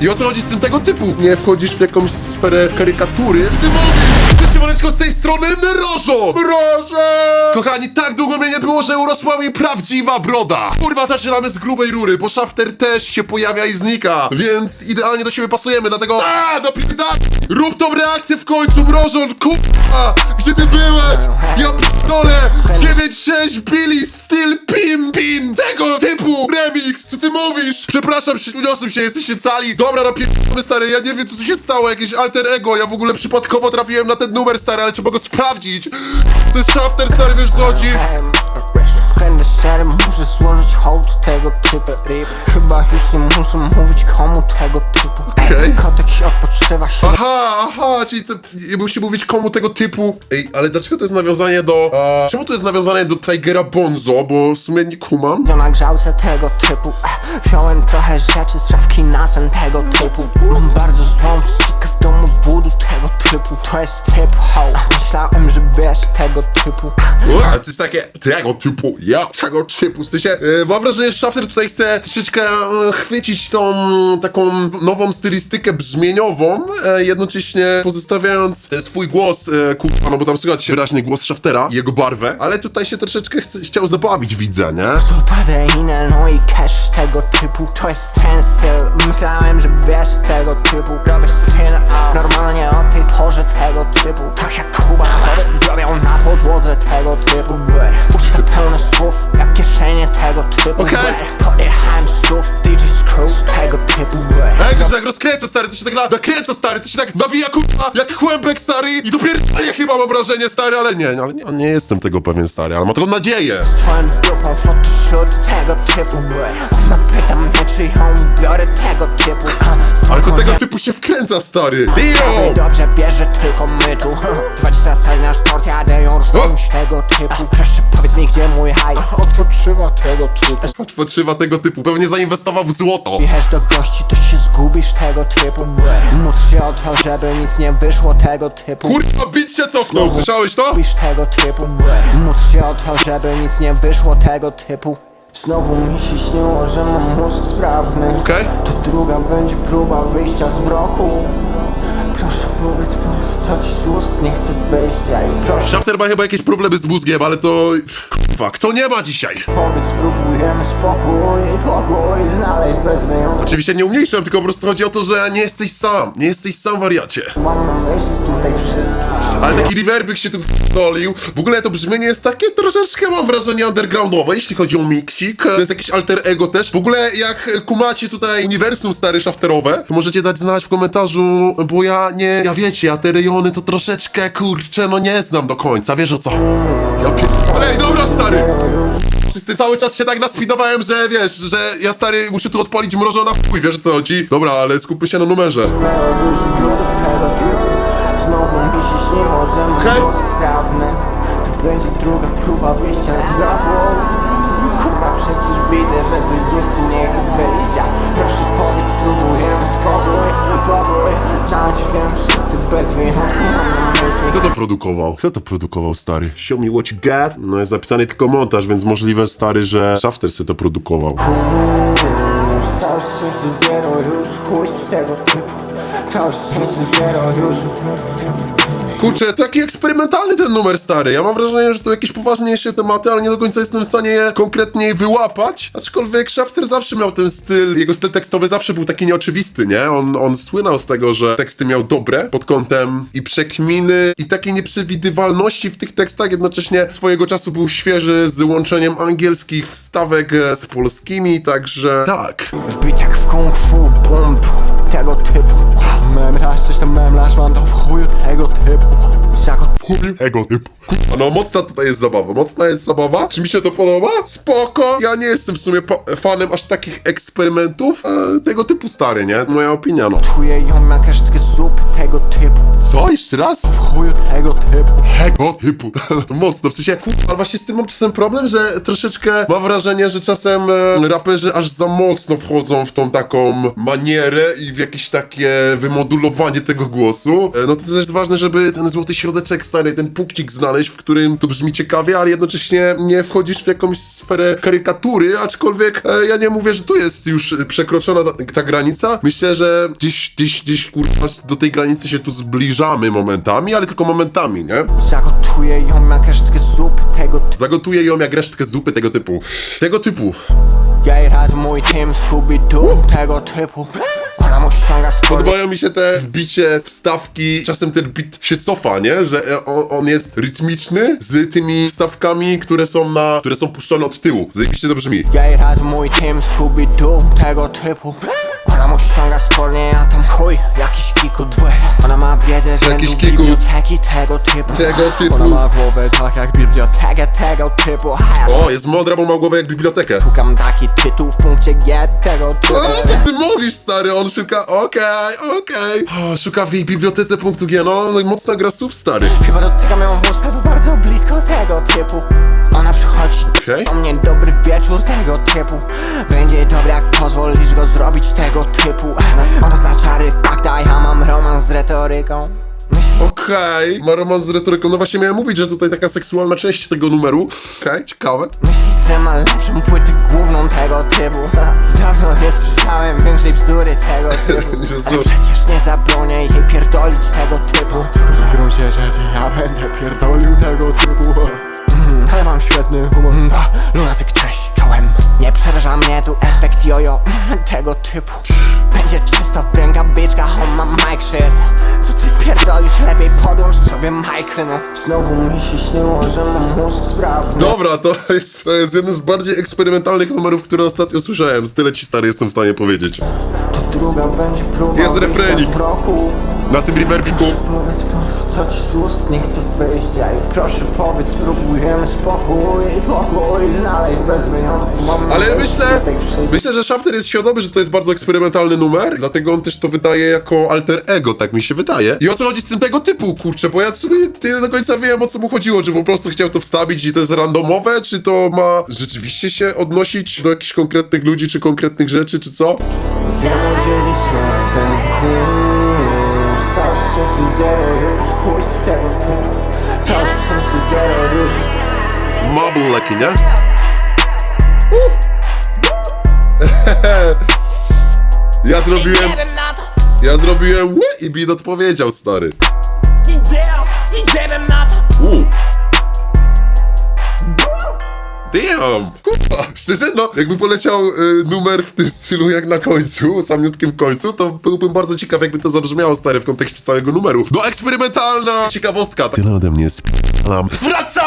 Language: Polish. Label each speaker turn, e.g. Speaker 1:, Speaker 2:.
Speaker 1: I o co chodzi z tym tego typu? Nie wchodzisz w jakąś sferę karykatury? Co ty mówisz? Siemaneczko, z tej strony Mrożo! Mrożo! Kochani, tak długo mnie nie było, że urosła mi prawdziwa broda. Kurwa, zaczynamy z grubej rury, bo Shafter też się pojawia i znika. Więc idealnie do siebie pasujemy, dlatego... A, napierdaj! Rób tą reakcję w końcu, Mrożon, kurwa! Gdzie ty byłeś? Ja pierdolę! 9-6 Billy Steel Pim Pin! Tego typu remix! Co ty mówisz? Przepraszam, uniosłem się, jesteście cali. Dobra, napierdolmy, stary, ja nie wiem, co tu się stało, jakieś alter ego. Ja w ogóle przypadkowo trafiłem na ten numer, stary, ale trzeba go sprawdzić. To jest Shafter, stary, wiesz co chodzi?
Speaker 2: Będę szczery, muszę złożyć hołd tego typu Chyba już nie muszę mówić komu tego typu
Speaker 1: Okej.
Speaker 2: Kotek się odpoczywa się
Speaker 1: Aha, aha, czyli co, nie musi mówić komu tego typu. Ej, ale dlaczego to jest nawiązanie do... A, czemu to jest nawiązanie do Tigera Bonzo, bo w sumie nie kumam.
Speaker 2: na grzałce tego typu eh, Wziąłem trochę rzeczy z szafki na sen tego typu Mam bardzo złą psychikę domu voodoo tego typu. To jest typ ho Myślałem, że wiesz tego typu.
Speaker 1: A, to jest takie tego typu, ja tego typu, w sensie, e, mam wrażenie, że Shafter tutaj chce troszeczkę e, chwycić tą taką nową stylistykę brzmieniową, e, jednocześnie pozostawiając ten swój głos, e, kurwa, no bo tam słychać wyraźnie głos Shaftera jego barwę, ale tutaj się troszeczkę chce, chciał zabawić, widzę, nie?
Speaker 2: Zupadeinę, no i cash tego typu. To jest ten styl. Myślałem, że wiesz tego typu. Robię spin Normalnie o tej porze tego typu Tak jak Kuba Robię- Robią na podłodze tego typu. Usta pełne słów Jak kieszenie tego typu.
Speaker 1: Okej.
Speaker 2: Podjechałem słów DJ Screw tego typu.
Speaker 1: Ej, to się tak rozkręca, stary, to się tak na- nakręca, stary, to się tak nawija, kurwa, jak kłębek, stary, i dopiero ja chyba mam wrażenie, stary, ale nie, ale nie, nie jestem tego pewien, stary, ale mam taką nadzieję.
Speaker 2: Z twoją dupą photoshoot tego typu. Ona pyta mnie czy ją biorę tego typu
Speaker 1: Ale to
Speaker 2: twoją
Speaker 1: tego typu się wkręca, stary. Dio!
Speaker 2: Dobrze bierze tylko my tu 20 cali na sztorc, jadę ją różnić tego typu. Proszę powiedz mi gdzie mój hajs? Odpoczywa tego typu.
Speaker 1: Odpoczywa tego typu, pewnie zainwestował w złoto.
Speaker 2: Jechać do gości to się zgubisz tego typu. Módl się o to, żeby nic nie wyszło tego typu.
Speaker 1: Kurwa, bić się cofnął, słyszałeś to?
Speaker 2: Zgubisz tego typu. Módl się o to, żeby nic nie wyszło tego typu Znowu mi się śniło, że mam mózg sprawny
Speaker 1: Okej.
Speaker 2: To druga będzie próba wyjścia z mroku Proszę powiedz po co ci z ust nie chce wyjścia I proszę
Speaker 1: Shafter ma chyba jakieś problemy z mózgiem, ale to... Kurwa, kto nie ma dzisiaj?
Speaker 2: powiedz spróbujemy spokój Pokój znaleźć bez wyjątku
Speaker 1: Oczywiście nie umniejszam, tylko po prostu chodzi o to, że nie jesteś sam. Nie jesteś sam, wariacie.
Speaker 2: Mam na myśli tutaj wszystkich
Speaker 1: Ale taki reverbik się tu dolił. W ogóle to brzmienie jest takie troszeczkę, mam wrażenie, undergroundowe, jeśli chodzi o miksik. To jest jakieś alter ego też. W ogóle jak kumacie tutaj uniwersum stary shafterowe, to możecie dać znać w komentarzu, bo ja nie, ja wiecie, ja te rejony to troszeczkę, kurczę, no nie znam do końca, wiesz o co? Ja pier... Ej, dobra stary! Wszyscy cały czas się tak naspidowałem, że wiesz, że ja stary muszę tu odpalić mrożona wiesz co chodzi? Dobra, ale skupmy się na numerze.
Speaker 2: Znowu mi się śniło, że
Speaker 1: Okej.
Speaker 2: mózg sprawny To będzie druga próba wyjścia z Kurwa przecież widzę, że coś z ust nie chce wyjścia Proszę powiedz, spróbujemy spokój Pokój, znaleźć wiem wszyscy bez wyjątku
Speaker 1: Kto to produkował? Kto to produkował, stary? Show me what you got? No jest napisany tylko montaż, więc możliwe, stary, że Shafter sobie to produkował.
Speaker 2: Już szczęście zero, już chuj z tego typu Całe szczęście zero, już
Speaker 1: Kurczę, taki eksperymentalny ten numer, stary. Ja mam wrażenie, że to jakieś poważniejsze tematy, ale nie do końca jestem w stanie je konkretniej wyłapać. Aczkolwiek Shafter zawsze miał ten styl, jego styl tekstowy zawsze był taki nieoczywisty, nie? On, on słynął z tego, że teksty miał dobre pod kątem i przekminy i takiej nieprzewidywalności w tych tekstach, jednocześnie swojego czasu był świeży z łączeniem angielskich wstawek e, z polskimi, także tak.
Speaker 2: Wbit jak w kung fu, pch, tego typu Memlasz, coś tam memlasz, mam to w chuju tego typu Jako
Speaker 1: Ego typu. Kurwa, No mocna tutaj jest zabawa, mocna jest zabawa. Czy mi się to podoba? Spoko. Ja nie jestem w sumie pa- fanem aż takich eksperymentów e, tego typu stary, nie? Moja opinia, no.
Speaker 2: Czuję ją jak resztkę zupy tego typu
Speaker 1: Co? Jeszcze raz?
Speaker 2: W chuju tego typu
Speaker 1: Ego typu. Mocno, w sensie, kurwa, ale właśnie z tym mam czasem problem, że troszeczkę mam wrażenie, że czasem e, raperzy aż za mocno wchodzą w tą taką manierę i jakieś takie wymodulowanie tego głosu, e, no to też jest ważne, żeby ten złoty środeczek, stary, ten punkcik znaleźć, w którym to brzmi ciekawie, ale jednocześnie nie wchodzisz w jakąś sferę karykatury, aczkolwiek e, ja nie mówię, że tu jest już przekroczona ta, ta granica. Myślę, że gdzieś, gdzieś, gdzieś, kurwa, do tej granicy się tu zbliżamy momentami, ale tylko momentami, nie?
Speaker 2: Zagotuję ją jak resztkę zupy tego typu
Speaker 1: Zagotuję ją jak resztkę zupy tego typu. Tego typu.
Speaker 2: Ja i raz mój team Scooby-Doo tego typu Spodnie
Speaker 1: Podobają mi się te wbicie, wstawki, czasem ten beat się cofa, nie? Że e, on, on jest rytmiczny z tymi wstawkami, które są na, które są puszczone od tyłu. Zajebiście to brzmi.
Speaker 2: Ja i raz mój team Scooby-Doo tego typu Ona mu ściąga spodnie, a tam chuj, jakiś kikut Ona ma wiedzę, że
Speaker 1: Jakiś
Speaker 2: do
Speaker 1: kikut.
Speaker 2: biblioteki tego typu
Speaker 1: Tego typu.
Speaker 2: Ona ma głowę tak jak bibliotekę tego typu A ja
Speaker 1: O, jest mądra, bo ma głowę jak bibliotekę.
Speaker 2: szukam taki tytuł w punkcie G tego typu
Speaker 1: O, co ty mówisz, stary? On szuka, okej, okej. O, Szuka w jej bibliotece punktu G, no, no i mocna gra słów, stary.
Speaker 2: Chyba dotykam ją włoska, bo bardzo blisko tego typu Ona przychodzi
Speaker 1: Okej.
Speaker 2: do mnie dobry wieczór tego typu Będzie dobry jak pozwolisz go zrobić tego typu Ona zna czary fakta, ja mam romans z retoryką Myśli,
Speaker 1: Okej, ma romans z retoryką. No właśnie miałem mówić, że tutaj taka seksualna część tego numeru. Okej, ciekawe.
Speaker 2: myśli, że ma lepszą płytę główną tego typu Dawno nie słyszałem większej bzdury tego typu
Speaker 1: Jezu.
Speaker 2: Ale przecież nie zabronię jej pierdolić tego typu W gruncie rzeczy ja będę pierdolił tego typu Mm, Ale mam świetny humor tu efekt jojo Tego typu Będzie czysto w rękawiczkach On ma mic shit Co ty pierdolisz? Lepiej podłącz sobie mic synu Znowu mi się śniło, że mam mózg sprawny
Speaker 1: Dobra, to jest, to jest jeden z bardziej eksperymentalnych numerów, które ostatnio słyszałem. Tyle ci stary jestem w stanie powiedzieć.
Speaker 2: To druga będzie próba
Speaker 1: Jest refrenik.
Speaker 2: z mroku.
Speaker 1: Na tym rewerbiku.
Speaker 2: Powiedz proszę, co ci z ust nie chce wyjść A i proszę powiedz, spróbujemy spokój Pokój znaleźć bez wyjątku Mam
Speaker 1: Ale myślę, myślę, że Shafter jest świadomy, że to jest bardzo eksperymentalny numer, dlatego on też to wydaje jako alter ego, tak mi się wydaje. I o co chodzi z tym tego typu, kurczę, bo ja w sumie nie do końca wiem, o co mu chodziło, czy po prostu chciał to wstawić i to jest randomowe, czy to ma rzeczywiście się odnosić do jakichś konkretnych ludzi, czy konkretnych rzeczy, czy co?
Speaker 2: Wiem, Szczęście zero już Kurs tego typu Całe szczęście zero już
Speaker 1: Mabul leki, nie? ja zrobiłem, ja zrobiłem i Bid odpowiedział, stary.
Speaker 2: Idziemy, idziemy
Speaker 1: Damn! Kurwa, szczerze, no, jakby poleciał y, numer w tym stylu jak na końcu, samiutkim końcu, to byłbym bardzo ciekaw, jakby to zabrzmiało, stary, w kontekście całego numeru. No, eksperymentalna ciekawostka. Tyle ode mnie, sp***lam. Wracam